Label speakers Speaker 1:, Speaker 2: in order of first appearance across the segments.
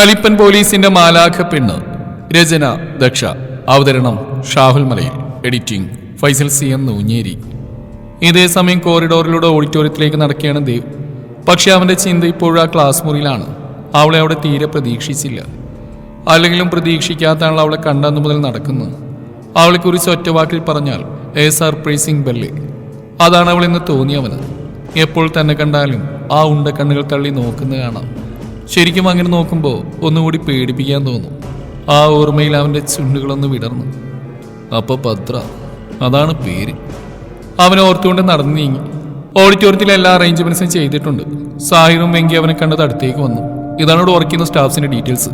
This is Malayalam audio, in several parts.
Speaker 1: കലിപ്പൻ പോലീസിന്റെ മാലാഖ പെണ്ണ് രചന ദക്ഷ. അവതരണം Shahul Malayil. Editing Faisal C M Noonjeri. ഇതേ സമയം കോറിഡോറിലൂടെ ഓഡിറ്റോറിയത്തിലേക്ക് നടക്കുകയാണ് ദേവ്. പക്ഷെ അവന്റെ ചിന്ത ഇപ്പോഴും ആ ക്ലാസ് മുറിയിലാണ്. അവളെ അവിടെ തീരെ പ്രതീക്ഷിച്ചില്ല. അല്ലെങ്കിലും പ്രതീക്ഷിക്കാത്താണ് അവളെ കണ്ടെന്നു മുതൽ നടക്കുന്നത്. അവളെക്കുറിച്ച് ഒറ്റ വാക്കിൽ പറഞ്ഞാൽ എ സർപ്രൈസിംഗ് ബെല്ല്. അതാണ് അവളെന്ന് തോന്നിയവന്. എപ്പോൾ തന്നെ കണ്ടാലും ആ ഉണ്ട കണ്ണുകൾ തള്ളി നോക്കുന്നത് കാണാം. ശരിക്കും അങ്ങനെ നോക്കുമ്പോൾ ഒന്നുകൂടി പേടിപ്പിക്കാൻ തോന്നും. ആ ഓർമ്മയിൽ അവന്റെ ചുണ്ടുകളൊന്ന് വിടർന്നു. അപ്പൊ ഭദ്ര അതാണ് പേര്. അവൻ ഓർത്തുകൊണ്ട് നടന്നു നീങ്ങി. ഓഡിറ്റോറിയത്തിൽ എല്ലാ അറേഞ്ച്മെന്റ്സും ചെയ്തിട്ടുണ്ട്. സാഹിറും വെങ്കി അവനെ കണ്ടത് അടുത്തേക്ക് വന്നു. ഇതാണ് ഇവിടെ വർക്ക് ചെയ്യുന്ന സ്റ്റാഫ്സിന്റെ ഡീറ്റെയിൽസ്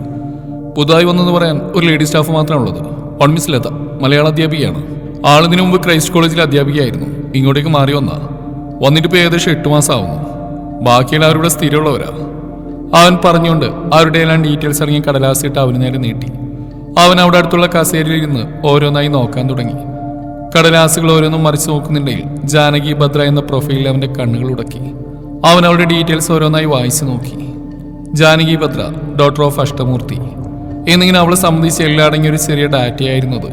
Speaker 1: പുതുതായി വന്നെന്ന് പറയാൻ ഒരു ലേഡി സ്റ്റാഫ് മാത്രമേ ഉള്ളത് വൺ മിസ് ലത മലയാള അധ്യാപികയാണ്. ആളിതിനു മുമ്പ് ക്രൈസ്റ്റ് കോളേജിലെ അധ്യാപികയായിരുന്നു. ഇങ്ങോട്ടേക്ക് മാറി വന്നാ. വന്നിട്ട് ഇപ്പോൾ ഏകദേശം എട്ട് മാസം ആവുന്നു ബാക്കിയെല്ലാവരും ഇവിടെ സ്ഥിരമുള്ളവരാ. അവൻ പറഞ്ഞുകൊണ്ട് അവരുടെ എല്ലാം ഡീറ്റെയിൽസ് ഇറങ്ങി കടലാസിട്ട് അവന് നേരെ നീട്ടി. അവൻ അവിടെ അടുത്തുള്ള കസേരയിൽ ഇരുന്ന് ഓരോന്നായി നോക്കാൻ തുടങ്ങി. കടലാസുകൾ ഓരോന്നും മറിച്ചു നോക്കുന്നുണ്ടെങ്കിൽ ജാനകി ഭദ്ര എന്ന പ്രൊഫൈലിൽ അവന്റെ കണ്ണുകൾ ഉടക്കി. അവൻ അവരുടെ ഡീറ്റെയിൽസ് ഓരോന്നായി വായിച്ചു നോക്കി. Janaki Bhadra doctor of Ashtamoorthy. എന്നിങ്ങനെ അവളെ സംബന്ധിച്ച് എല്ലാം അടങ്ങിയ ഒരു ചെറിയ ഡാറ്റയായിരുന്നത്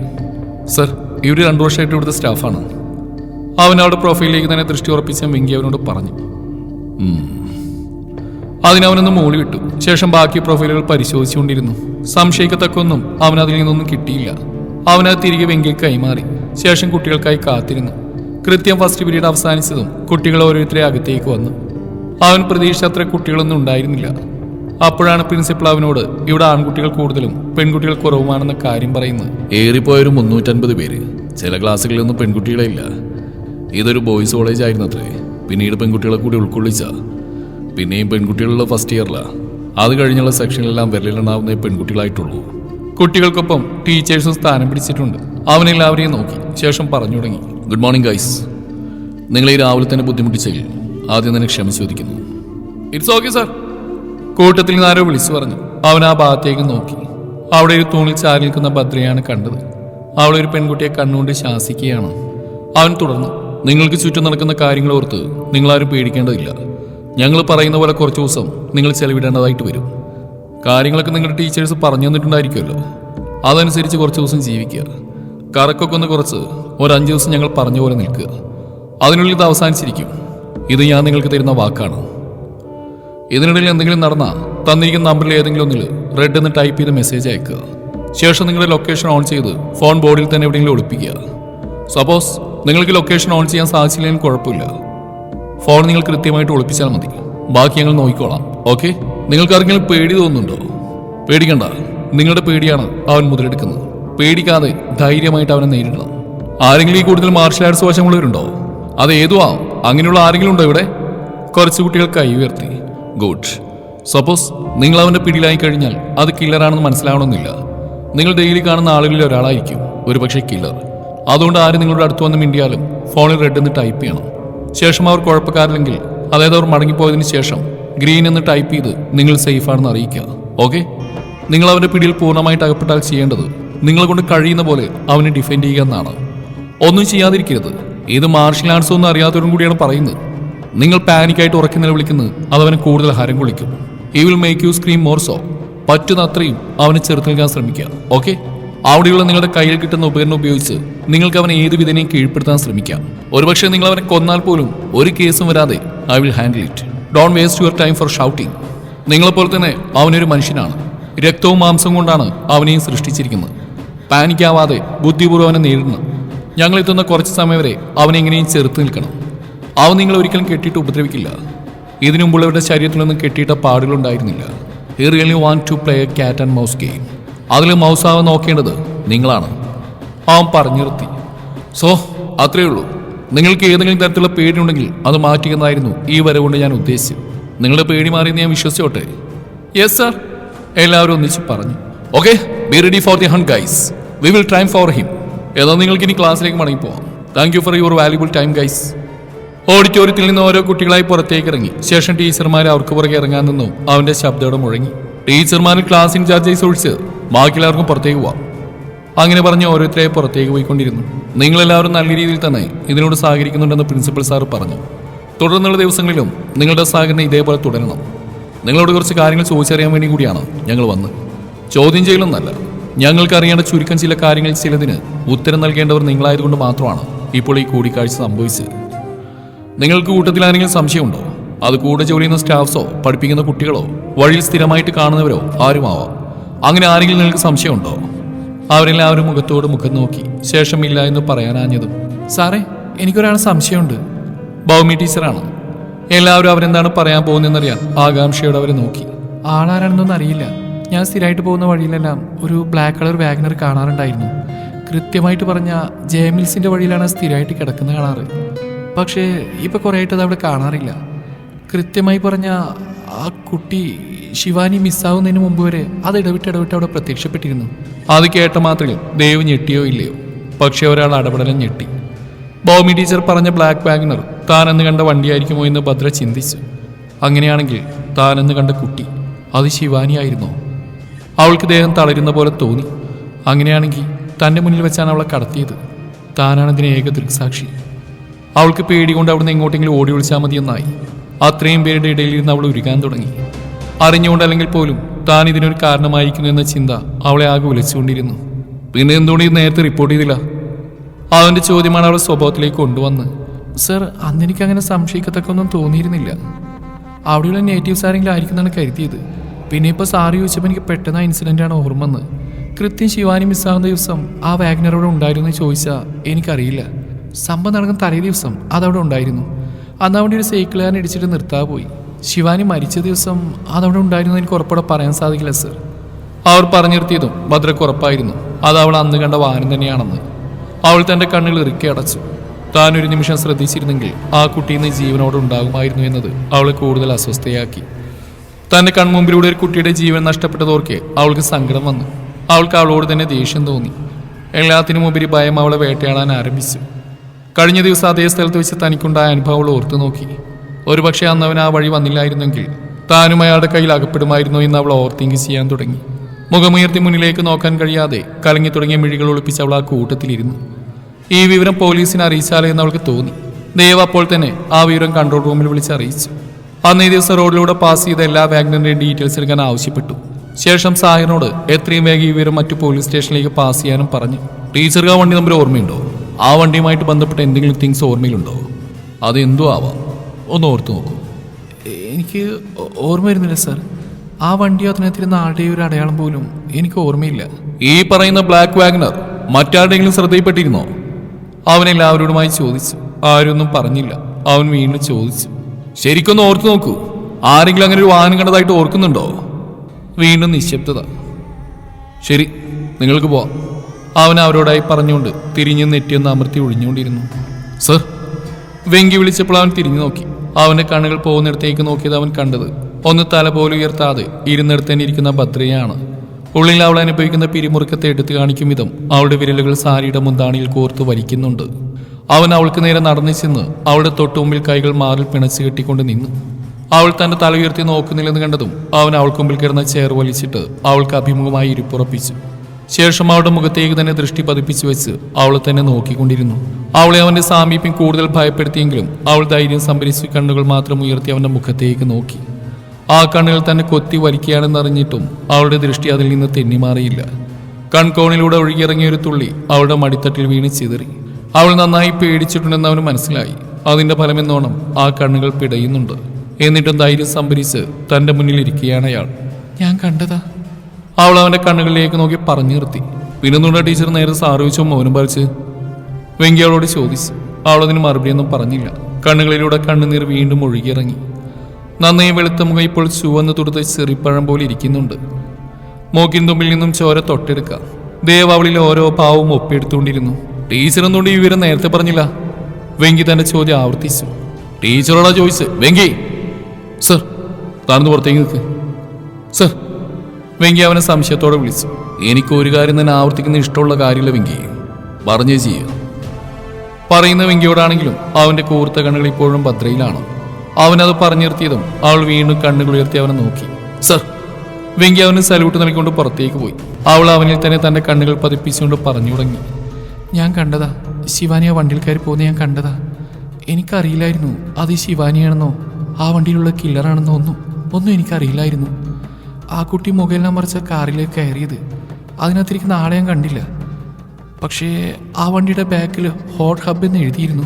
Speaker 1: സർ ഇവർ രണ്ടു വർഷമായിട്ട് ഇവിടുത്തെ സ്റ്റാഫാണ് അവൻ അവളുടെ പ്രൊഫൈലിലേക്ക് തന്നെ ദൃഷ്ടി ഉറപ്പിച്ച വെങ്കി അവനോട് പറഞ്ഞു. അതിനവനൊന്ന് മൂളി വിട്ടു. ശേഷം ബാക്കി പ്രൊഫൈലുകൾ പരിശോധിച്ചുകൊണ്ടിരുന്നു. സംശയിക്കത്തക്കൊന്നും അവൻ അതിൽ നിന്നൊന്നും കിട്ടിയില്ല. അവനത് തിരികെ വെങ്കിൽ കൈമാറി. ശേഷം കുട്ടികൾക്കായി കാത്തിരുന്നു. കൃത്യം ഫസ്റ്റ് പീരീഡ് അവസാനിച്ചതും കുട്ടികൾ ഓരോരുത്തരെ അകത്തേക്ക് വന്നു. അവൻ പ്രതീക്ഷിച്ച അത്ര കുട്ടികളൊന്നും ഉണ്ടായിരുന്നില്ല. അപ്പോഴാണ് പ്രിൻസിപ്പൾ അവനോട് ഇവിടെ ആൺകുട്ടികൾ കൂടുതലും പെൺകുട്ടികൾ കുറവുമാണെന്ന കാര്യം പറയുന്നത്. ഏറിപ്പോയൊരു മുന്നൂറ്റൻപത് പേര്. ചില ക്ലാസ്സുകളിലൊന്നും പെൺകുട്ടികളെ ഇല്ല. ഇതൊരു ബോയ്സ് കോളേജ് ആയിരുന്നു അത്രേ പിന്നീട് പെൺകുട്ടികളെ കൂടി ഉൾക്കൊള്ളിച്ച. പിന്നെയും പെൺകുട്ടികളുള്ള ഫസ്റ്റ് ഇയറിലാ അത് കഴിഞ്ഞുള്ള സെക്ഷനിലെല്ലാം വിരലിലുണ്ടാവുന്ന പെൺകുട്ടികളായിട്ടുള്ളൂ. കുട്ടികൾക്കൊപ്പം ടീച്ചേഴ്സും സ്ഥാനം പിടിച്ചിട്ടുണ്ട്. അവനെല്ലാവരെയും നോക്കി. ശേഷം പറഞ്ഞു തുടങ്ങി. ഗുഡ് മോർണിംഗ് ഗൈസ് നിങ്ങൾ ഈ രാവിലെ തന്നെ ബുദ്ധിമുട്ടിച്ചെങ്കിൽ ആദ്യം തന്നെ ക്ഷമ ചോദിക്കുന്നു. ഇറ്റ്സ് ഓക്കെ സാർ കൂട്ടത്തിൽ നിന്ന് ആരോ വിളിച്ചു പറഞ്ഞു. അവൻ ആ ഭാഗത്തേക്ക് നോക്കി. അവിടെ ഒരു തൂണിൽ ചാരി നിൽക്കുന്ന ഭദ്രയാണ് കണ്ടത്. അവളെ ഒരു പെൺകുട്ടിയെ കണ്ണുകൊണ്ട് ശാസിക്കുകയാണ്. അവൻ തുടർന്നു നിങ്ങൾക്ക് ചുറ്റും നടക്കുന്ന കാര്യങ്ങൾ ഓർത്ത് നിങ്ങളാരും പേടിക്കേണ്ടതില്ല. ഞങ്ങൾ പറയുന്ന പോലെ കുറച്ച് ദിവസം നിങ്ങൾ ചെലവിടേണ്ടതായിട്ട് വരും. കാര്യങ്ങളൊക്കെ നിങ്ങളുടെ ടീച്ചേഴ്സ് പറഞ്ഞു തന്നിട്ടുണ്ടായിരിക്കുമല്ലോ. അതനുസരിച്ച് കുറച്ച് ദിവസം ജീവിക്കുക. കറക്കൊക്കെ ഒന്ന് കുറച്ച് ഒരു അഞ്ച് ദിവസം ഞങ്ങൾ പറഞ്ഞ പോലെ നിൽക്കുക. അതിനുള്ളിൽ ഇത് അവസാനിച്ചിരിക്കും. ഇത് ഞാൻ നിങ്ങൾക്ക് തരുന്ന വാക്കാണ്. ഇതിനിടയിൽ എന്തെങ്കിലും നടന്നാൽ തന്നിരിക്കുന്ന നമ്പറിൽ ഏതെങ്കിലും ഒന്നിൽ റെഡ് എന്ന് ടൈപ്പ് ചെയ്ത് മെസ്സേജ് അയക്കുക. ശേഷം നിങ്ങളുടെ ലൊക്കേഷൻ ഓൺ ചെയ്ത് ഫോൺ ബോർഡിൽ തന്നെ എവിടെയെങ്കിലും ഒളിപ്പിക്കുക. സപ്പോസ് നിങ്ങൾക്ക് ലൊക്കേഷൻ ഓൺ ചെയ്യാൻ സാധിച്ചില്ലെങ്കിൽ കുഴപ്പമില്ല. ഫോൺ നിങ്ങൾ കൃത്യമായിട്ട് ഒളിപ്പിച്ചാൽ മതി. ബാക്കി ഞങ്ങൾ നോക്കിക്കോളാം. ഓക്കെ? നിങ്ങൾക്ക് ആർക്കെങ്കിലും പേടി തോന്നുന്നുണ്ടോ? പേടിക്കണ്ട. നിങ്ങളുടെ പേടിയാണ് അവൻ മുതലെടുക്കുന്നത്. പേടിക്കാതെ ധൈര്യമായിട്ട് അവനെ നേരിടണം. ആരെങ്കിലും ഈ കൂടുതൽ മാർഷൽ ആർട്സ് വശമുള്ളവരുണ്ടോ? അത് ഏതുവാ അങ്ങനെയുള്ള ആരെങ്കിലും ഉണ്ടോ ഇവിടെ? കുറച്ച് കുട്ടികൾ കൈ ഉയർത്തി. ഗുഡ് സപ്പോസ് നിങ്ങൾ അവന്റെ പിടിയിലായി കഴിഞ്ഞാൽ അത് കില്ലറാണെന്ന് മനസ്സിലാവണമെന്നില്ല. നിങ്ങൾ ഡെയിലി കാണുന്ന ആളുകളിൽ ഒരാളായിരിക്കും. ഒരുപക്ഷെ കില്ലർ അതുകൊണ്ട് ആരും നിങ്ങളുടെ അടുത്ത് വന്ന് മിണ്ടിയാലും ഫോണിൽ റെഡ് എന്ന് ടൈപ്പ് ചെയ്യണം. ശേഷം അവർ കുഴപ്പക്കാരില്ലെങ്കിൽ അതായത് അവർ മടങ്ങിപ്പോയതിനു ശേഷം ഗ്രീൻ എന്ന് ടൈപ്പ് ചെയ്ത് നിങ്ങൾ സേഫ് ആണെന്ന് അറിയിക്കുക. ഓക്കെ നിങ്ങൾ അവന്റെ പിടിയിൽ പൂർണമായിട്ട് അകപ്പെട്ടാൽ ചെയ്യേണ്ടത് നിങ്ങളെ കൊണ്ട് കഴിയുന്ന പോലെ അവനെ ഡിഫെൻഡ് ചെയ്യുക എന്നാണ്. ഒന്നും ചെയ്യാതിരിക്കരുത്. ഇത് മാർഷ്യൽ ആർട്സ് ഒന്നും അറിയാത്തവരും കൂടിയാണ് പറയുന്നത്. നിങ്ങൾ പാനിക്കായിട്ട് ഉറക്കി നിലവിളിക്കുന്നത് അവന് കൂടുതൽ ഹരം കൊള്ളിക്കും. ഈ will make you scream more so പറ്റുന്ന അത്രയും അവനെ ചെറുത്ത് നിൽക്കാൻ ശ്രമിക്കുക. ഓക്കെ അവിടെയുള്ള നിങ്ങളുടെ കയ്യിൽ കിട്ടുന്ന ഉപകരണം ഉപയോഗിച്ച് നിങ്ങൾക്ക് അവനെ ഏത് വിധനെയും കീഴ്പ്പെടുത്താൻ ശ്രമിക്കാം. ഒരുപക്ഷെ നിങ്ങൾ അവനെ കൊന്നാൽ പോലും ഒരു കേസും വരാതെ I will handle it. Don't waste your time for shouting. നിങ്ങളെപ്പോലെ തന്നെ അവനൊരു മനുഷ്യനാണ്. രക്തവും മാംസവും കൊണ്ടാണ് അവനെയും സൃഷ്ടിച്ചിരിക്കുന്നത്. പാനിക്കാവാതെ ബുദ്ധിപൂർവം അവനെ നേരിടണം ഞങ്ങൾ എത്തുന്ന കുറച്ച് സമയം വരെ അവനെ എങ്ങനെയും ചെറുത്ത് നിൽക്കണം. അവൻ നിങ്ങൾ ഒരിക്കലും കെട്ടിയിട്ട് ഉപദ്രവിക്കില്ല. ഇതിനുമുമ്പുള്ളവരുടെ ശരീരത്തിലൊന്നും കെട്ടിയിട്ട പാടുകളുണ്ടായിരുന്നില്ല he really want to play a cat and mouse game അതിൽ മൗസാവ് നോക്കേണ്ടത് നിങ്ങളാണ്. അവൻ പറഞ്ഞു നിർത്തി സോ അത്രയേ ഉള്ളൂ. നിങ്ങൾക്ക് ഏതെങ്കിലും തരത്തിലുള്ള പേടിയുണ്ടെങ്കിൽ അത് മാറ്റിയെന്നായിരുന്നു ഈ വരവുകൊണ്ട് ഞാൻ ഉദ്ദേശിച്ചത്. നിങ്ങളുടെ പേടി മാറിയെന്ന് ഞാൻ വിശ്വസിച്ചോട്ടെ? യെസ് സാർ എല്ലാവരും ഒന്നിച്ച് പറഞ്ഞു. Okay be ready for the hunt guys we will try for him എന്നാൽ നിങ്ങൾക്ക് ഇനി ക്ലാസ്സിലേക്ക് മടങ്ങി പോവാം. Thank you for your valuable time guys ഓഡിറ്റോറിയത്തിൽ നിന്ന് ഓരോ കുട്ടികളായി പുറത്തേക്ക് ഇറങ്ങി. ശേഷം ടീച്ചർമാർ അവർക്ക് പുറകെ ഇറങ്ങാൻ നിന്നു. അവന്റെ ശബ്ദത്തോടെ മുഴങ്ങി. ടീച്ചർമാർ ക്ലാസ് ഇൻചാർജായി ഒഴിച്ച് ബാക്കിയെല്ലാവർക്കും പുറത്തേക്ക് പോവാം. അങ്ങനെ പറഞ്ഞ് ഓരോരുത്തരെ പുറത്തേക്ക് പോയിക്കൊണ്ടിരുന്നു. നിങ്ങളെല്ലാവരും നല്ല രീതിയിൽ തന്നെ ഇതിനോട് സഹകരിക്കുന്നുണ്ടെന്ന് പ്രിൻസിപ്പൽ സാർ പറഞ്ഞു. തുടർന്നുള്ള ദിവസങ്ങളിലും നിങ്ങളുടെ സഹകരണം ഇതേപോലെ തുടരണം. നിങ്ങളോട് കുറച്ച് കാര്യങ്ങൾ ചോദിച്ചറിയാൻ വേണ്ടി കൂടിയാണ് ഞങ്ങൾ വന്ന് ചോദ്യം ചെയ്യലൊന്നല്ല ഞങ്ങൾക്ക് അറിയേണ്ട ചുരുക്കം ചില കാര്യങ്ങൾ ചിലതിന് ഉത്തരം നൽകേണ്ടവർ നിങ്ങളായതുകൊണ്ട് മാത്രമാണ് ഇപ്പോൾ ഈ കൂടിക്കാഴ്ച സംഭവിച്ചത്. നിങ്ങൾക്ക് കൂട്ടത്തിൽ ആരെങ്കിലും സംശയമുണ്ടോ? അത് കൂടെ ജോലി ചെയ്യുന്ന സ്റ്റാഫ്സോ പഠിപ്പിക്കുന്ന കുട്ടികളോ വഴിയിൽ സ്ഥിരമായിട്ട് കാണുന്നവരോ ആരുമാവാം. അങ്ങനെ ആരെങ്കിലും നിങ്ങൾക്ക് സംശയമുണ്ടോ? അവരെല്ലാവരും മുഖത്തോട് മുഖം നോക്കി ശേഷമില്ല എന്ന് പറയാനാഞ്ഞതും സാറേ എനിക്കൊരാൾ സംശയമുണ്ട്. ഭൗമി ടീച്ചറാണ്. എല്ലാവരും അവരെന്താണ് പറയാൻ പോകുന്നതെന്നറിയാൻ ആകാംക്ഷയോടെ അവരെ നോക്കി. ആളാരാണെന്നൊന്നും അറിയില്ല. ഞാൻ സ്ഥിരമായിട്ട് പോകുന്ന വഴിയിലെല്ലാം ഒരു ബ്ലാക്ക് കളർ വാഗ്നർ കാണാറുണ്ടായിരുന്നു. കൃത്യമായിട്ട് പറഞ്ഞ ജയമിൽസിന്റെ വഴിയിലാണ് സ്ഥിരമായിട്ട് കിടക്കുന്ന കാണാറ്. പക്ഷേ ഇപ്പൊ കുറേ ആയിട്ട് അത് അവിടെ കാണാറില്ല. കൃത്യമായി പറഞ്ഞ ആ കുട്ടി ശിവാനി മിസ്സാവുന്നതിന് മുമ്പ് വരെ അത് ഇടവിട്ട് ഇടവിട്ട് അവിടെ പ്രത്യക്ഷപ്പെട്ടിരുന്നു. അത് കേട്ട മാത്രമേ ദേവ് ഞെട്ടിയോ ഇല്ലയോ? പക്ഷേ ഒരാൾ അടപടലം ഞെട്ടി. ഭൗമി ടീച്ചർ പറഞ്ഞ ബ്ലാക്ക് വാഗനർ താനെന്ന് കണ്ട വണ്ടിയായിരിക്കുമോ എന്ന് ഭദ്ര ചിന്തിച്ചു. അങ്ങനെയാണെങ്കിൽ താനെന്ന് കണ്ട കുട്ടി അത് ശിവാനിയായിരുന്നോ അവൾക്ക് ദേഹം തളരുന്ന പോലെ തോന്നി. അങ്ങനെയാണെങ്കിൽ തന്റെ മുന്നിൽ വെച്ചാണ് അവളെ കടത്തിയത്. താനാണ് ഇതിന് ഏക ദൃക്സാക്ഷി. അവൾക്ക് പേടി കൊണ്ട് അവിടുന്ന് എങ്ങോട്ടെങ്കിലും ഓടി വിളിച്ചാൽ മതിയെന്നായി. അത്രയും പേരുടെ ഇടയിൽ ഇരുന്ന് അവൾ ഉരുകാൻ തുടങ്ങി. അറിഞ്ഞുകൊണ്ടല്ലെങ്കിൽ പോലും താൻ ഇതിനൊരു കാരണമായിരിക്കുന്നു എന്ന ചിന്ത അവളെ ആകെ ഉലച്ചുകൊണ്ടിരുന്നു. പിന്നെ എന്തുകൊണ്ട് നേരത്തെ റിപ്പോർട്ട് ചെയ്തില്ല? അവന്റെ ചോദ്യമാണ് അവളെ സ്വഭാവത്തിലേക്ക് കൊണ്ടുവന്ന്. സർ അന്ന് എനിക്ക് അങ്ങനെ സംശയിക്കത്തക്കൊന്നും തോന്നിയിരുന്നില്ല. അവിടെയുള്ള നേറ്റീവ്സ് ആരെങ്കിലും ആയിരിക്കുന്നതാണ് കരുതിയത്. പിന്നെ ഇപ്പോൾ സാറ് ചോദിച്ചപ്പോൾ എനിക്ക് പെട്ടെന്ന് ആ ഇൻസിഡന്റാണ് ആണ് ഓർമ്മ വന്ന് കൃത്യം ശിവാനി മിസ്സാവുന്ന ദിവസം ആ വാഗ്നറോടെ ഉണ്ടായിരുന്നു ചോദിച്ചാൽ എനിക്കറിയില്ല. സംഭവം നടക്കുന്ന തലേ ദിവസം അതവിടെ ഉണ്ടായിരുന്നു. അന്ന് ഒരു സൈക്കിളുകാരൻ ഇടിച്ചിട്ട് നിർത്താതെ പോയി. ശിവാനി മരിച്ച ദിവസം അതവിടെ ഉണ്ടായിരുന്നു എനിക്ക് ഉറപ്പോടെ പറയാൻ സാധിക്കില്ല സർ അവർ പറഞ്ഞു നിർത്തിയതും ഭദ്രക്ക് ഉറപ്പായിരുന്നു. അത് അവൾ അന്ന് കണ്ട വാഹനം തന്നെയാണെന്ന്. അവൾ തന്റെ കണ്ണുകൾ ഇറുക്കി അടച്ചു. താൻ ഒരു നിമിഷം ശ്രദ്ധിച്ചിരുന്നെങ്കിൽ ആ കുട്ടി ഇന്ന് ജീവനോട് ഉണ്ടാകുമായിരുന്നു എന്നത് അവളെ കൂടുതൽ അസ്വസ്ഥയാക്കി. തന്റെ കൺമുമ്പിലൂടെ ഒരു കുട്ടിയുടെ ജീവൻ നഷ്ടപ്പെട്ടതോർക്കെ അവൾക്ക് സങ്കടം വന്നു. അവൾക്ക് അവളോട് തന്നെ ദേഷ്യം തോന്നി. എല്ലാത്തിനും ഉപരി ഭയം അവളെ വേട്ടയാടാൻ ആരംഭിച്ചു. കഴിഞ്ഞ ദിവസം അതേ സ്ഥലത്ത് വെച്ച് തനിക്കുണ്ടായ അനുഭവങ്ങൾ ഓർത്തു നോക്കി. ഒരുപക്ഷെ അന്ന് അവൻ ആ വഴി വന്നില്ലായിരുന്നെങ്കിൽ താനും അയാളുടെ കയ്യിൽ അകപ്പെടുമായിരുന്നു എന്ന് അവൾ ഓർത്തിങ്കി ചെയ്യാൻ തുടങ്ങി. മുഖമുയർത്തി മുന്നിലേക്ക് നോക്കാൻ കഴിയാതെ കലങ്ങി തുടങ്ങിയ മിഴികൾ ഒളിപ്പിച്ച് അവൾ ആ കൂട്ടത്തിലിരുന്നു. ഈ വിവരം പോലീസിനെ അറിയിച്ചാലേ എന്ന് അവൾക്ക് തോന്നി. ദേവ് അപ്പോൾ തന്നെ ആ വിവരം കൺട്രോൾ റൂമിൽ വിളിച്ച് അറിയിച്ചു. അന്നേ ദിവസം റോഡിലൂടെ പാസ് ചെയ്ത എല്ലാ വാഗ്നറിന്റെയും ഡീറ്റെയിൽസ് എടുക്കാൻ ആവശ്യപ്പെട്ടു. ശേഷം സാഹിറിനോട് എത്രയും വേഗം ഈ വിവരം മറ്റു പോലീസ് സ്റ്റേഷനിലേക്ക് പാസ് ചെയ്യാനും പറഞ്ഞു. ടീച്ചർക്ക് ആ വണ്ടി നമ്പർ ഓർമ്മയുണ്ടോ? ആ വണ്ടിയുമായിട്ട് ബന്ധപ്പെട്ട എന്തെങ്കിലും തിങ്സ് ഓർമ്മയിലുണ്ടോ? അത് എന്തോ ആവാം. ഒന്ന് ഓർത്തു നോക്കൂ. എനിക്ക് ഓർമ്മ വരുന്നില്ല സാർ. ആ വണ്ടി അതിനകത്തിരുന്ന ആളുടെ ഒരു അടയാളം പോലും എനിക്ക് ഓർമ്മയില്ല. ഈ പറയുന്ന ബ്ലാക്ക് വാഗ്നർ മറ്റാരുടെങ്കിലും ശ്രദ്ധയിൽപ്പെട്ടിരുന്നോ? അവൻ എല്ലാവരോടുമായി ചോദിച്ചു. ആരൊന്നും പറഞ്ഞില്ല. അവൻ വീണ്ടും ചോദിച്ചു. ശരിക്കൊന്ന് ഓർത്തു നോക്കൂ. ആരെങ്കിലും അങ്ങനെ ഒരു വാഹനം കണ്ടതായിട്ട് ഓർക്കുന്നുണ്ടോ? വീണ്ടും നിശബ്ദത. ശരി നിങ്ങൾക്ക് പോവാം. അവൻ അവരോടായി പറഞ്ഞുകൊണ്ട് തിരിഞ്ഞു നെറ്റിയൊന്ന് അമർത്തി ഒഴിഞ്ഞുകൊണ്ടിരുന്നു. സർ വെങ്കി വിളിച്ചപ്പോൾ അവൻ തിരിഞ്ഞു നോക്കി. അവന്റെ കണ്ണുകൾ പോകുന്നിടത്തേക്ക് നോക്കിയത് അവൻ കണ്ടത് ഒന്ന് തല പോലും ഉയർത്താതെ ഇരുന്നിടത്ത് തന്നെ ഇരിക്കുന്ന ഭദ്രയാണ്. ഉള്ളിൽ അവൾ അനുഭവിക്കുന്ന പിരിമുറുക്കത്തെ എടുത്തു കാണിക്കും വിധം അവളുടെ വിരലുകൾ സാരിയുടെ മുന്താണിയിൽ കോർത്ത് വലിക്കുന്നുണ്ട്. അവൻ അവൾക്ക് നേരെ നടന്നു ചെന്ന് അവളുടെ തൊട്ടുമുമ്പിൽ കൈകൾ മാറിൽ പിണച്ച് കെട്ടിക്കൊണ്ട് നിന്നു. അവൾ തന്റെ തല ഉയർത്തി നോക്കുന്നില്ലെന്ന് കണ്ടതും അവൻ അവൾക്ക് മുമ്പിൽ കിടന്ന ചെയർ വലിച്ചിട്ട് അവൾക്ക് അഭിമുഖമായി ഇരിപ്പുറപ്പിച്ചു. ശേഷം അവളുടെ മുഖത്തേക്ക് തന്നെ ദൃഷ്ടി പതിപ്പിച്ചു വെച്ച് അവളെ തന്നെ നോക്കിക്കൊണ്ടിരുന്നു. അവളെ അവന്റെ സാമീപ്യം കൂടുതൽ ഭയപ്പെടുത്തിയെങ്കിലും അവൾ ധൈര്യം സംഭരിച്ച് കണ്ണുകൾ മാത്രം ഉയർത്തി അവന്റെ മുഖത്തേക്ക് നോക്കി. ആ കണ്ണുകൾ തന്നെ കൊത്തി വലിക്കുകയാണെന്നറിഞ്ഞിട്ടും അവളുടെ ദൃഷ്ടി അതിൽ നിന്ന് തെന്നിമാറിയില്ല. കൺകോണിലൂടെ ഒഴുകിയിറങ്ങിയ ഒരു തുള്ളി അവളുടെ മടിത്തട്ടിൽ വീണ് ചിതറി. അവൾ നന്നായി പേടിച്ചിട്ടുണ്ടെന്ന് അവന് മനസ്സിലായി. അതിന്റെ ഫലമെന്നോണം ആ കണ്ണുകൾ പിടയുന്നുണ്ട്. എന്നിട്ടും ധൈര്യം സംഭരിച്ച് തന്റെ മുന്നിൽ ഇരിക്കുകയാണ് അയാൾ. ഞാൻ കണ്ടതാ. അവൾ അവന്റെ കണ്ണുകളിലേക്ക് നോക്കി പറഞ്ഞു നിർത്തി. വിനോദ ടീച്ചർ നേരെ സാറിവച്ചോ മൗനം പറിച്ച് വെങ്കി അവളോട് ചോദിച്ചു. അവളതിന് മറുപടിയൊന്നും പറഞ്ഞില്ല. കണ്ണുകളിലൂടെ കണ്ണുനീർ വീണ്ടും ഒഴുകിയിറങ്ങി. നന്നായി വെളുത്ത മുഖം ഇപ്പോൾ ചുവന്ന് തുടുത്ത ചെറിപ്പഴം പോലെ ഇരിക്കുന്നുണ്ട്. മൂക്കിൻ തുമ്പിൽ നിന്നും ചോര തൊട്ടെടുക്കാം ദേവ് അവളിൽ ഓരോ പാവവും ഒപ്പിയെടുത്തുകൊണ്ടിരുന്നു. ടീച്ചർ എന്തുകൊണ്ട് ഈ വിവരം നേരത്തെ പറഞ്ഞില്ല? വെങ്കി തന്റെ ചോദ്യം ആവർത്തിച്ചു. ടീച്ചറോടാ ചോദിച്ചു? വെങ്കി! സർ താഴ്ന്നു പുറത്തേക്ക് നിൽക്ക്. സർ വെങ്കി അവനെ സംശയത്തോടെ വിളിച്ചു. എനിക്ക് ഒരു കാര്യം തന്നെ ആവർത്തിക്കുന്ന ഇഷ്ടമുള്ള കാര്യമില്ല വെങ്കി. പറഞ്ഞേ ചെയ്യുക പറയുന്ന വെങ്കിയോടാണെങ്കിലും അവന്റെ കൂർത്ത കണ്ണുകൾ ഇപ്പോഴും ഭദ്രയിലാണ്. അവനത് പറഞ്ഞു നിർത്തിയതും അവൾ വീണ്ടും കണ്ണുകൾ ഉയർത്തി അവനെ നോക്കി. സർ. വെങ്കി അവന് സല്യൂട്ട് നൽകിക്കൊണ്ട് പുറത്തേക്ക് പോയി. അവൾ അവനിൽ തന്നെ തന്റെ കണ്ണുകൾ പതിപ്പിച്ചുകൊണ്ട് പറഞ്ഞു തുടങ്ങി. ഞാൻ കണ്ടതാ. ശിവാനി ആ വണ്ടിയിൽ കയറി പോകുന്ന ഞാൻ കണ്ടതാ. എനിക്കറിയില്ലായിരുന്നു. അത് ശിവാനിയാണെന്നോ ആ വണ്ടിയിലുള്ള കില്ലറാണെന്നോ ഒന്നും ഒന്നും എനിക്കറിയില്ലായിരുന്നു. ആ കുട്ടി മുഖയെല്ലാം മറിച്ച കാറിലേക്ക് കയറിയത്. അതിനകത്തിരിക്കുന്ന ആളെ ഞാൻ കണ്ടില്ല. പക്ഷേ ആ വണ്ടിയുടെ ബാക്കിൽ ഹോട്ട് ഹബ് എന്ന് എഴുതിയിരുന്നു.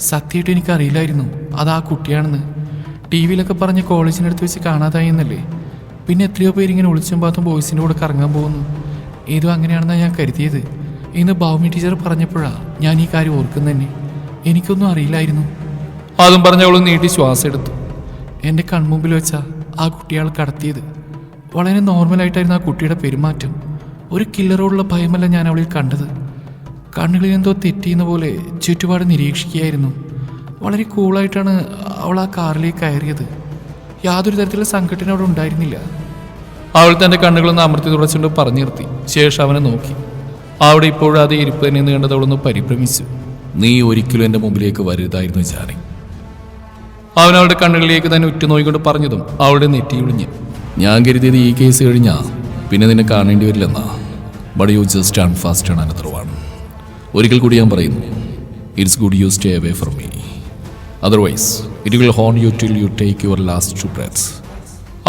Speaker 1: സത്യമായിട്ട് എനിക്കറിയില്ലായിരുന്നു അത് ആ കുട്ടിയാണെന്ന്. ടി വിയിലൊക്കെ പറഞ്ഞ് കോളേജിനടുത്ത് വെച്ച് കാണാതായി എന്നല്ലേ. പിന്നെ എത്രയോ പേര് ഇങ്ങനെ ഒളിച്ചും പാത്തും ബോയ്സിന്റെ കൂടെ കറങ്ങാൻ പോകുന്നു. ഇതും അങ്ങനെയാണെന്നാണ് ഞാൻ കരുതിയത്. ഇന്ന് ഭൗമി ടീച്ചർ പറഞ്ഞപ്പോഴാണ് ഞാൻ ഈ കാര്യം ഓർക്കുന്നത് തന്നെ. എനിക്കൊന്നും അറിയില്ലായിരുന്നു. അതും പറഞ്ഞവളും നീട്ടി ശ്വാസം എടുത്തു എന്റെ കൺമുമ്പിൽ വെച്ചാ ആ കുട്ടിയാൾ കടത്തിയത്. വളരെ നോർമലായിട്ടായിരുന്നു ആ കുട്ടിയുടെ പെരുമാറ്റം. ഒരു കില്ലറോടുള്ള ഭയമല്ല ഞാൻ അവളിൽ കണ്ടത്. കണ്ണുകളിൽ എന്തോ തെറ്റിയുന്ന പോലെ ചുറ്റുപാട് നിരീക്ഷിക്കുകയായിരുന്നു. വളരെ കൂളായിട്ടാണ് അവൾ ആ കാറിലേക്ക് കയറിയത്. യാതൊരു തരത്തിലുള്ള സംഘടന അവിടെ ഉണ്ടായിരുന്നില്ല. അവൾ തന്റെ കണ്ണുകളൊന്ന് അമർത്തി തുടച്ചുകൊണ്ട് പറഞ്ഞു നിർത്തി. ശേഷം അവനെ നോക്കി. അവിടെ ഇപ്പോഴും അതേ ഇരിപ്പ് തന്നെ എന്ന് കണ്ടത് അവളൊന്ന് പരിഭ്രമിച്ചു.
Speaker 2: നീ ഒരിക്കലും എന്റെ മുമ്പിലേക്ക് വരരുതായിരുന്നു ജാനി.
Speaker 1: അവൻ അവളുടെ കണ്ണുകളിലേക്ക് തന്നെ ഉറ്റുനോയിക്കൊണ്ട് പറഞ്ഞതും അവളുടെ നെറ്റി ഒളിഞ്ഞ്
Speaker 2: ഞാൻ കരുതിയത് ഈ കേസ് കഴിഞ്ഞാൽ പിന്നെ നിന്നെ കാണേണ്ടി വരില്ലെന്നാ. But you just and fast ആണ് അനദർ വൺ ഒരിക്കൽ കൂടി ഞാൻ പറയുന്നു it's good you stay away from me otherwise it will haunt you till you take your last two breaths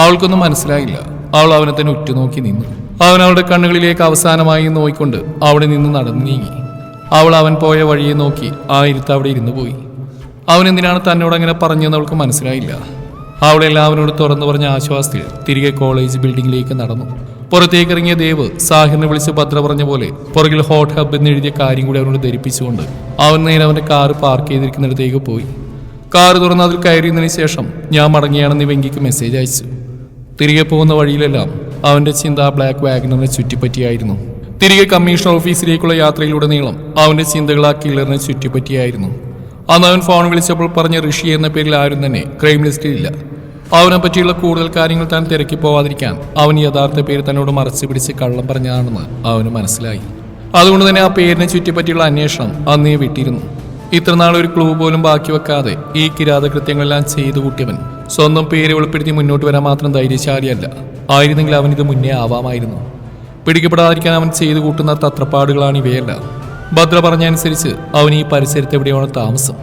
Speaker 1: അവൾക്കൊന്നും മനസ്സിലായില്ല. അവൾ അവനെ തന്നെ ഉറ്റുനോക്കി നിന്നു. അവൻ അവളുടെ കണ്ണുകളിലേക്ക് അവസാനമായി നോയിക്കൊണ്ട് അവിടെ നിന്ന് നടന്നു നീങ്ങി അവൾ അവൻ പോയ വഴിയെ നോക്കി ആ ഇരുത്ത് അവിടെ ഇരുന്നു പോയി. അവൻ എന്തിനാണ് തന്നോട് അങ്ങനെ പറഞ്ഞതെന്ന് അവൾക്ക് മനസ്സിലായില്ല. അവൾ എല്ലാവരോട് തുറന്നു പറഞ്ഞ ആശ്വാസത്തിൽ തിരികെ കോളേജ് ബിൽഡിംഗിലേക്ക് നടന്നു. പുറത്തേക്ക് ഇറങ്ങിയ ദേവ് സാഹിറിനെ വിളിച്ച് ഭദ്ര പറഞ്ഞ പോലെ പുറകിൽ ഹോട്ട് ഹബ് എന്ന് എഴുതിയ കാര്യം കൂടി അവനോട് ധരിപ്പിച്ചുകൊണ്ട് അവൻ നേരെ അവന്റെ കാറ് പാർക്ക് ചെയ്തിരിക്കുന്നിടത്തേക്ക് പോയി. കാറ് തുറന്ന് അതിൽ കയറിയതിനു ശേഷം ഞാൻ മടങ്ങിയാണെന്ന് വെങ്കിക്ക് മെസ്സേജ് അയച്ചു. തിരികെ പോകുന്ന വഴിയിലെല്ലാം അവന്റെ ചിന്ത ബ്ലാക്ക് വാഗനറിനെ ചുറ്റിപ്പറ്റിയായിരുന്നു. തിരികെ കമ്മീഷണർ ഓഫീസിലേക്കുള്ള യാത്രയിലൂടെ നീളം അവന്റെ ചിന്തകൾ ആ കില്ലറിനെ ചുറ്റിപ്പറ്റിയായിരുന്നു. അന്ന് അവൻ ഫോൺ വിളിച്ചപ്പോൾ പറഞ്ഞ ഋഷി എന്ന പേരിൽ ആരും തന്നെ ക്രൈം ലിസ്റ്റിലില്ല അവനെ പറ്റിയുള്ള കൂടുതൽ കാര്യങ്ങൾ താൻ തിരക്കി പോവാതിരിക്കാൻ അവൻ യഥാർത്ഥ പേര് തന്നോട് മറച്ചു പിടിച്ച് കള്ളം പറഞ്ഞതാണെന്ന് അവന് മനസ്സിലായി. അതുകൊണ്ട് തന്നെ ആ പേരിനെ ചുറ്റിപ്പറ്റിയുള്ള അന്വേഷണം അന്നേ വിട്ടിരുന്നു. ഇത്രനാൾ ഒരു ക്ലൂ പോലും ബാക്കി വെക്കാതെ ഈ കിരാത കൃത്യങ്ങളെല്ലാം ചെയ്തു കൂട്ടിയവൻ സ്വന്തം പേര് വെളിപ്പെടുത്തി മുന്നോട്ട് വരാൻ മാത്രം ധൈര്യശാലിയല്ല. ആയിരുന്നെങ്കിൽ അവൻ ഇത് മുന്നേ ആവാമായിരുന്നു. പിടിക്കപ്പെടാതിരിക്കാൻ അവൻ ചെയ്തു കൂട്ടുന്ന തത്രപ്പാടുകളാണ് ഇവയെല്ലാം. ഭദ്ര പറഞ്ഞനുസരിച്ച് അവൻ ഈ പരിസരത്ത് എവിടെയാണ് താമസം.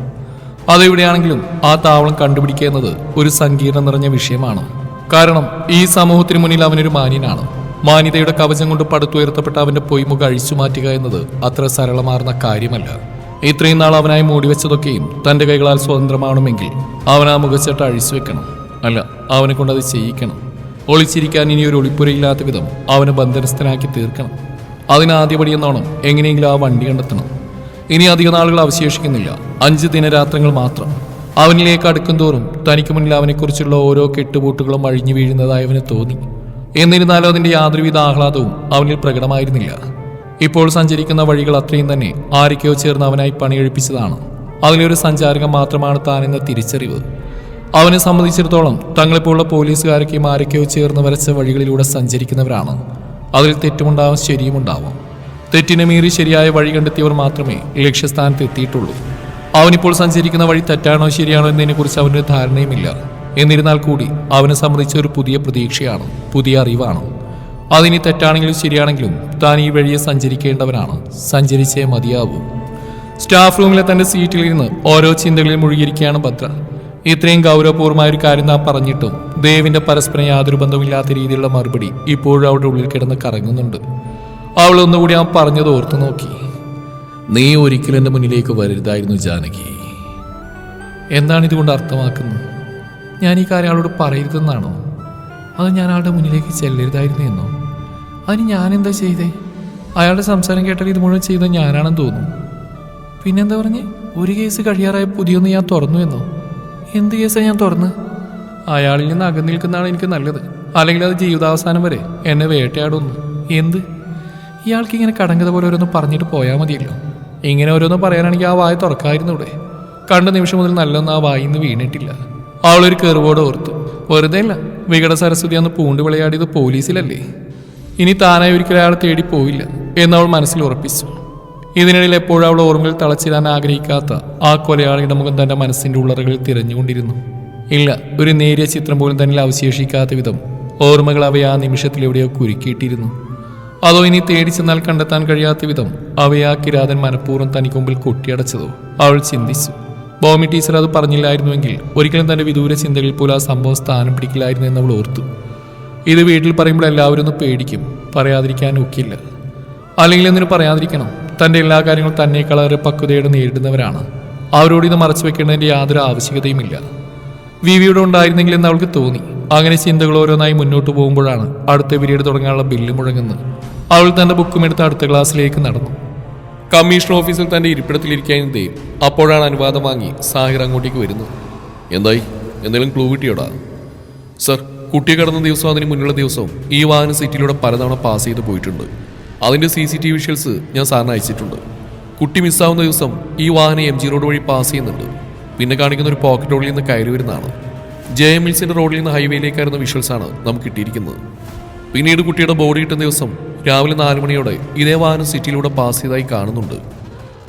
Speaker 1: അതെവിടെയാണെങ്കിലും ആ താവളം കണ്ടുപിടിക്കുക എന്നത് ഒരു സങ്കീർണം നിറഞ്ഞ വിഷയമാണ്. കാരണം ഈ സമൂഹത്തിന് മുന്നിൽ അവനൊരു മാന്യനാണ്. മാന്യതയുടെ കവചം കൊണ്ട് പടുത്തുയർത്തപ്പെട്ട അവന്റെ പൊയ്മുഖ അഴിച്ചു മാറ്റുക എന്നത് അത്ര സരളമാർന്ന കാര്യമല്ല. ഇത്രയും നാൾ അവനായി മൂടിവെച്ചതൊക്കെയും തന്റെ കൈകളാൽ സ്വതന്ത്രമാണെങ്കിൽ അവൻ ആ മുഖച്ചട്ട അഴിച്ചു വെക്കണം. അല്ല അവനെ കൊണ്ടത് ചെയ്യിക്കണം. ഒളിച്ചിരിക്കാൻ ഇനി ഒരു ഒളിപ്പുരയില്ലാത്ത വിധം അവനെ ബന്ധനസ്ഥനാക്കി തീർക്കണം. അതിന് ആദ്യപടി എന്നോണം എങ്ങനെയെങ്കിലും ആ വണ്ടി കണ്ടെത്തണം. ഇനി അധിക നാളുകൾ അവശേഷിക്കുന്നില്ല. അഞ്ച് ദിനരാത്രങ്ങൾ മാത്രം. അവനിലേക്ക് അടുക്കും തോറും തനിക്ക് മുന്നിൽ അവനെക്കുറിച്ചുള്ള ഓരോ കെട്ടുപൂട്ടുകളും അഴിഞ്ഞു വീഴുന്നതായി അവന് തോന്നി. എന്നിരുന്നാലും അതിന്റെ യാതൊരുവിധ ആഹ്ലാദവും അവനിൽ പ്രകടമായിരുന്നില്ല. ഇപ്പോൾ സഞ്ചരിക്കുന്ന വഴികൾ അത്രയും തന്നെ ആരൊക്കെയോ ചേർന്ന് അവനായി പണിയെഴുപ്പിച്ചതാണ് അതിലൊരു സഞ്ചാരകം മാത്രമാണ് താനെന്ന തിരിച്ചറിവ്. അവനെ സംബന്ധിച്ചിടത്തോളം തങ്ങളെപ്പോലുള്ള പോലീസുകാരൊക്കെയും ആരൊക്കെയോ ചേർന്ന് വരച്ച വഴികളിലൂടെ സഞ്ചരിക്കുന്നവരാണ്. അതിൽ തെറ്റുമുണ്ടാവും ശരിയുമുണ്ടാവും. തെറ്റിനെ മീറി ശരിയായ വഴി കണ്ടെത്തിയവർ മാത്രമേ ലക്ഷ്യസ്ഥാനത്ത് എത്തിയിട്ടുള്ളൂ. അവനിപ്പോൾ സഞ്ചരിക്കുന്ന വഴി തെറ്റാണോ ശരിയാണോ എന്നതിനെക്കുറിച്ച് അവനൊരു ധാരണയുമില്ല. എന്നിരുന്നാൽ കൂടി അവനെ സംബന്ധിച്ച ഒരു പുതിയ പ്രതീക്ഷയാണ് പുതിയ അറിവാണ്. അതിനി തെറ്റാണെങ്കിലും ശരിയാണെങ്കിലും താൻ ഈ വഴിയെ സഞ്ചരിക്കേണ്ടവനാണ്. സഞ്ചരിച്ചേ മതിയാവൂ. സ്റ്റാഫ് റൂമിലെ തന്റെ സീറ്റിലിരുന്ന് ഓരോ ചിന്തകളിൽ മുഴുകിയിരിക്കുകയാണ് ഭദ്ര ഇത്രയും ഗൗരവപൂർവമായ ഒരു കാര്യം നാം പറഞ്ഞിട്ടും ദേവിന്റെ പരസ്പരം യാതൊരു ബന്ധമില്ലാത്ത രീതിയിലുള്ള മറുപടി ഇപ്പോഴും അവളുടെ ഉള്ളിൽ കിടന്ന് കറങ്ങുന്നുണ്ട്. അവൾ ഒന്നുകൂടി ആ പറഞ്ഞത് ഓർത്തു നോക്കി.
Speaker 2: നീ ഒരിക്കലും എന്റെ മുന്നിലേക്ക് വരരുതായിരുന്നു ജാനകി.
Speaker 1: എന്താണ് ഇതുകൊണ്ട് അർത്ഥമാക്കുന്നത്? ഞാൻ ഈ കാര്യം ആളോട് പറയരുതെന്നാണോ? അത് ഞാൻ ആളുടെ മുന്നിലേക്ക് ചെല്ലരുതായിരുന്നു എന്നോ? അതിന് ഞാൻ എന്താ ചെയ്തേ? അയാളുടെ സംസാരം കേട്ടാൽ ഇത് മുഴുവൻ ചെയ്തത് ഞാനാണെന്ന് തോന്നുന്നു പിന്നെന്താ പറഞ്ഞ്? ഒരു കേസ് കഴിയാറായ പുതിയൊന്ന് ഞാൻ തുറന്നു എന്നോ? എന്ത് കേസാണ് ഞാൻ തുറന്ന്? അയാളിൽ നിന്ന് അകന്നു നിൽക്കുന്നതാണ് എനിക്ക് നല്ലത്. അല്ലെങ്കിൽ അത് ജീവിതാവസാനം വരെ എന്നെ വേട്ടയാടുന്നു. എന്ത്? ഇയാൾക്ക് ഇങ്ങനെ കടങ്കത പോലെ ഓരോന്ന് പറഞ്ഞിട്ട് പോയാൽ മതിയല്ലോ. ഇങ്ങനെ ഓരോന്ന് പറയാനാണെങ്കിൽ ആ വായ തുറക്കായിരുന്നു ഇവിടെ. കണ്ട നിമിഷം മുതൽ നല്ലൊന്നും ആ വായിന്ന് വീണിട്ടില്ല. അവളൊരു കെറുവോട് ഓർത്തു. വെറുതെ അല്ല വികട സരസ്വതി അന്ന് പൂണ്ട് വിളയാടിയത് പോലീസിലല്ലേ? ഇനി താനായി ഒരിക്കലും അയാളെ തേടി പോയില്ല എന്നവൾ മനസ്സിൽ ഉറപ്പിച്ചു. ഇതിനിടയിൽ എപ്പോഴും അവൾ ഓർമ്മയിൽ തളച്ചിടാൻ ആഗ്രഹിക്കാത്ത ആ കൊലയാളിയുടെ മുഖം തന്റെ മനസ്സിന്റെ ഉള്ളറകളിൽ തിരഞ്ഞുകൊണ്ടിരുന്നു. ഇല്ല ഒരു നേരിയ ചിത്രം പോലും തന്നിൽ അവശേഷിക്കാത്ത വിധം ഓർമ്മകൾ അവയെ ആ നിമിഷത്തിൽ എവിടെയോ കുരുക്കിയിട്ടിരുന്നു. അതോ ഇനി തേടി ചെന്നാൽ കണ്ടെത്താൻ കഴിയാത്ത വിധം അവയെ ആ കിരാതൻ മനഃപൂർവം തനിക്ക് മുമ്പിൽ കൊട്ടിയടച്ചതോ? അവൾ ചിന്തിച്ചു. ബോമി ടീച്ചർ അത് പറഞ്ഞില്ലായിരുന്നുവെങ്കിൽ ഒരിക്കലും തന്റെ വിദൂര ചിന്തകളിൽ പോലും ആ സംഭവം സ്ഥാനം പിടിക്കില്ലായിരുന്നു എന്ന് അവൾ ഓർത്തു. ഇത് വീട്ടിൽ പറയുമ്പോൾ എല്ലാവരും ഒന്ന് പേടിക്കും പറയാതിരിക്കാൻ ഒക്കില്ല. അല്ലെങ്കിൽ എന്തിനു പറയാതിരിക്കണം. തന്റെ എല്ലാ കാര്യങ്ങളും തന്നെക്കാൾ ഏറെ പക്വതയോടെ നേരിടുന്നവരാണ്. അവരോട് ഇത് മറച്ചു വെക്കേണ്ടതിന്റെ യാതൊരു ആവശ്യകതയുമില്ല. ഉണ്ടായിരുന്നെങ്കിൽ എന്ന് അവൾക്ക് തോന്നി. അങ്ങനെ ചിന്തകൾ ഓരോന്നായി മുന്നോട്ട് പോകുമ്പോഴാണ് അടുത്ത പീരീഡ് തുടങ്ങാനുള്ള ബില്ല് മുഴങ്ങുന്നത്. അവൾ തന്റെ ബുക്കും എടുത്ത് അടുത്ത ക്ലാസ്സിലേക്ക് നടന്നു. കമ്മീഷൻ ഓഫീസിൽ തന്റെ ഇരിപ്പിടത്തിലിരിക്കാൻ ദേവ് അപ്പോഴാണ് അനുവാദം വാങ്ങി സാഹിർ അങ്ങോട്ടേക്ക് വരുന്നത്.
Speaker 2: എന്തായി? എന്തെങ്കിലും ക്ലൂ കിട്ടിയോടാ?
Speaker 1: സർ കുട്ടിയെ കടന്ന ദിവസവും അതിന് മുന്നിലുള്ള ദിവസവും ഈ വാഹന സിറ്റിയിലൂടെ പലതവണ പാസ് ചെയ്ത് പോയിട്ടുണ്ട്. അതിന്റെ C C T V visuals ഞാൻ സാറിന് അയച്ചിട്ടുണ്ട്. കുട്ടി മിസ്സാവുന്ന ദിവസം ഈ വാഹനം എം ജി റോഡ് വഴി പാസ് ചെയ്യുന്നുണ്ട്. പിന്നെ കാണിക്കുന്ന ഒരു പോക്കറ്റ് റോഡിൽ നിന്ന് കയറി വരുന്നതാണ്. ജെ എം മിൽസിന്റെ റോഡിൽ നിന്ന് ഹൈവേയിലേക്കായിരുന്ന വിഷ്വൽസ് ആണ് നമുക്ക് കിട്ടിയിരിക്കുന്നത്. പിന്നീട് കുട്ടിയുടെ ബോഡി കിട്ടുന്ന ദിവസം രാവിലെ നാല് മണിയോടെ ഇതേ വാഹനം സിറ്റിയിലൂടെ പാസ് ചെയ്തതായി കാണുന്നുണ്ട്.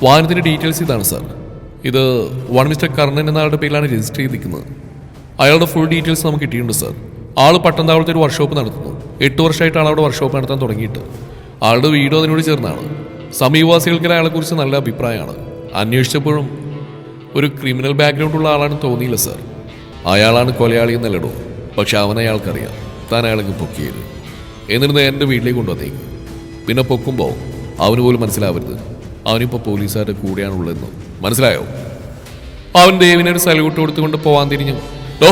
Speaker 1: വാഹനത്തിന്റെ ഡീറ്റെയിൽസ് ഇതാണ് സാർ. ഇത് വൺ മിസ്റ്റർ കർണൻ എന്നയാളുടെ പേരിലാണ് രജിസ്റ്റർ ചെയ്തിരിക്കുന്നത്. അയാളുടെ ഫുൾ ഡീറ്റെയിൽസ് നമുക്ക് കിട്ടിയിട്ടുണ്ട് സാർ. ആൾ പട്ടന്താവളത്തെ ഒരു വർക്ക്ഷോപ്പ് നടത്തുന്നു. എട്ട് വർഷമായിട്ടാണ് അവിടെ വർക്ക്ഷോപ്പ് നടത്താൻ തുടങ്ങിയിട്ട്. ആളുടെ വീടും അതിനോട് ചേർന്നാണ്. സമീപവാസികൾക്ക് അയാളെക്കുറിച്ച് നല്ല അഭിപ്രായമാണ്. അന്വേഷിച്ചപ്പോഴും ഒരു ക്രിമിനൽ ബാക്ക്ഗ്രൗണ്ട് ഉള്ള ആളാണ് തോന്നിയില്ല സർ അയാളാണ് കൊലയാളി എന്നല്ലടോ പക്ഷെ അവൻ അയാൾക്കറിയാം. താൻ അയാൾക്ക് പൊക്കിയത് എന്നിരുന്ന് നേരെ എന്റെ വീട്ടിലേക്ക് കൊണ്ടുവന്നേക്ക് പിന്നെ പൊക്കുമ്പോൾ അവന് പോലും മനസ്സിലാവരുത്. അവനിപ്പോൾ പോലീസുകാരുടെ കൂടെയാണുള്ളതെന്ന് മനസ്സിലായോ? അവൻ ദേവിനെ ഒരു സല്യൂട്ട് കൊടുത്തുകൊണ്ട് പോവാൻ തിരിഞ്ഞു. ഓ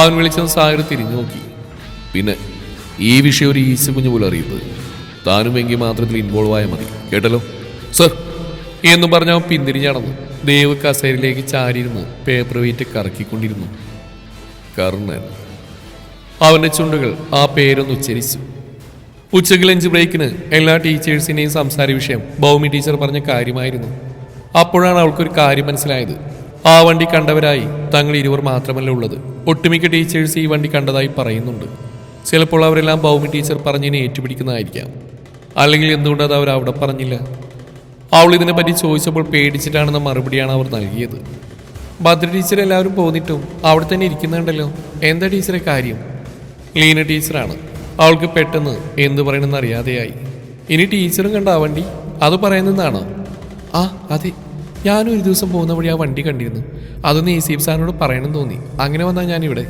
Speaker 1: അവൻ വിളിച്ചത് സാഗർ തിരിഞ്ഞു നോക്കി. പിന്നെ ഈ വിഷയം ഒരു ഈസ് കുഞ്ഞു പോലും അറിയരുത്. താനും എങ്കിൽ മാത്രത്തിൽ ഇൻവോൾവ് ആയാൽ മതി. കേട്ടല്ലോ? സർ എന്നും പറഞ്ഞ അവൻ പിന്തിരിഞ്ഞടന്നു ദേവ് കസേരയിലേക്ക് ചാരിയിരുന്നു. പേപ്പർ വെയിറ്റ് കറക്കിക്കൊണ്ടിരുന്നു. കർണൻ അവന്റെ ചുണ്ടുകൾ ആ പേരൊന്ന് ഉച്ചരിച്ചു. ഉച്ചയ്ക്ക് ലഞ്ച് ബ്രേക്കിന് എല്ലാ ടീച്ചേഴ്സിനെയും സംസാര വിഷയം ഭൗമി ടീച്ചർ പറഞ്ഞ കാര്യമായിരുന്നു. അപ്പോഴാണ് അവൾക്കൊരു കാര്യം മനസ്സിലായത്. ആ വണ്ടി കണ്ടവരായി തങ്ങൾ ഇരുവർ മാത്രമല്ല ഉള്ളത്. ഒട്ടുമിക്ക ടീച്ചേഴ്സ് ഈ വണ്ടി കണ്ടതായി പറയുന്നുണ്ട്. ചിലപ്പോൾ അവരെല്ലാം ഭൗമി ടീച്ചർ പറഞ്ഞതിനെ ഏറ്റുപിടിക്കുന്നതായിരിക്കാം. അല്ലെങ്കിൽ എന്തുകൊണ്ട് അത് അവർ അവിടെ പറഞ്ഞില്ല? അവൾ ഇതിനെ ഇതിനെപ്പറ്റി ചോദിച്ചപ്പോൾ പേടിച്ചിട്ടാണെന്ന മറുപടിയാണ് അവർ നൽകിയത്. ഭദ്ര ടീച്ചർ എല്ലാവരും പോന്നിട്ടും അവിടെ തന്നെ ഇരിക്കുന്നുണ്ടല്ലോ. എന്താ ടീച്ചറെ കാര്യം? ലീന ടീച്ചറാണ് അവൾക്ക് പെട്ടെന്ന് എന്തു പറയണമെന്ന് അറിയാതെയായി. ഇനി ടീച്ചറും കണ്ട ആ വണ്ടി? അത് പറയുന്നതാണോ ആ അതെ. ഞാനും ഒരു ദിവസം പോകുന്ന വഴി ആ വണ്ടി കണ്ടിരുന്നു. അതൊന്ന് എ സി സാറിനോട് പറയണമെന്ന് തോന്നി. അങ്ങനെ വന്നാൽ ഞാനിവിടെ.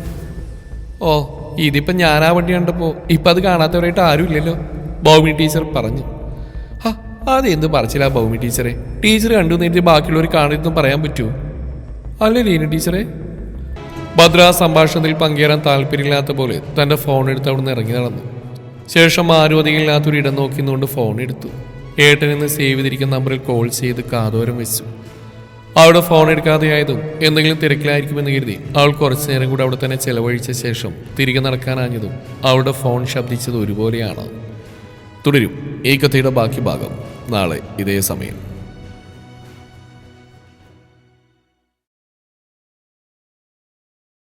Speaker 1: ഓ ഇതിപ്പം ഞാൻ ആ വണ്ടി കണ്ടപ്പോൾ ഇപ്പം അത് കാണാത്തവരായിട്ട് ആരും ഇല്ലല്ലോ ഭൗമി ടീച്ചർ പറഞ്ഞു. ഹാ അതെന്ത് പറച്ചില്ല ഭൗമി ടീച്ചറെ? ടീച്ചർ കണ്ടു നേരിട്ട് ബാക്കിയുള്ളവർ കാണരുതെന്ന് പറയാൻ പറ്റുമോ? അല്ലേ ലീന ടീച്ചറെ? ഭദ്ര സംഭാഷണത്തിൽ പങ്കേറാൻ താല്പര്യമില്ലാത്ത പോലെ തന്റെ ഫോൺ എടുത്ത് അവിടെ നിന്ന് ഇറങ്ങി നടന്നു. ശേഷം ആരും അധികമില്ലാത്തൊരു ഇടം നോക്കിന്നുകൊണ്ട് ഫോൺ എടുത്തു. ഏട്ടൻ എന്ന് സേവ് ചെയ്തിരിക്കുന്ന നമ്പറിൽ കോൾ ചെയ്ത് കാതോരം വെച്ചു. അവിടെ ഫോൺ എടുക്കാതെ ആയതും എന്തെങ്കിലും തിരക്കിലായിരിക്കുമെന്ന് കരുതി അവൾ കുറച്ചു നേരം കൂടി അവിടെ തന്നെ ചെലവഴിച്ച ശേഷം തിരികെ നടക്കാനാഞ്ഞതും അവളുടെ ഫോൺ ശബ്ദിച്ചത് ഒരുപോലെയാണ്. തുടരും. ഈ കഥയുടെ ബാക്കി ഭാഗം നാളെ ഇതേ സമയം.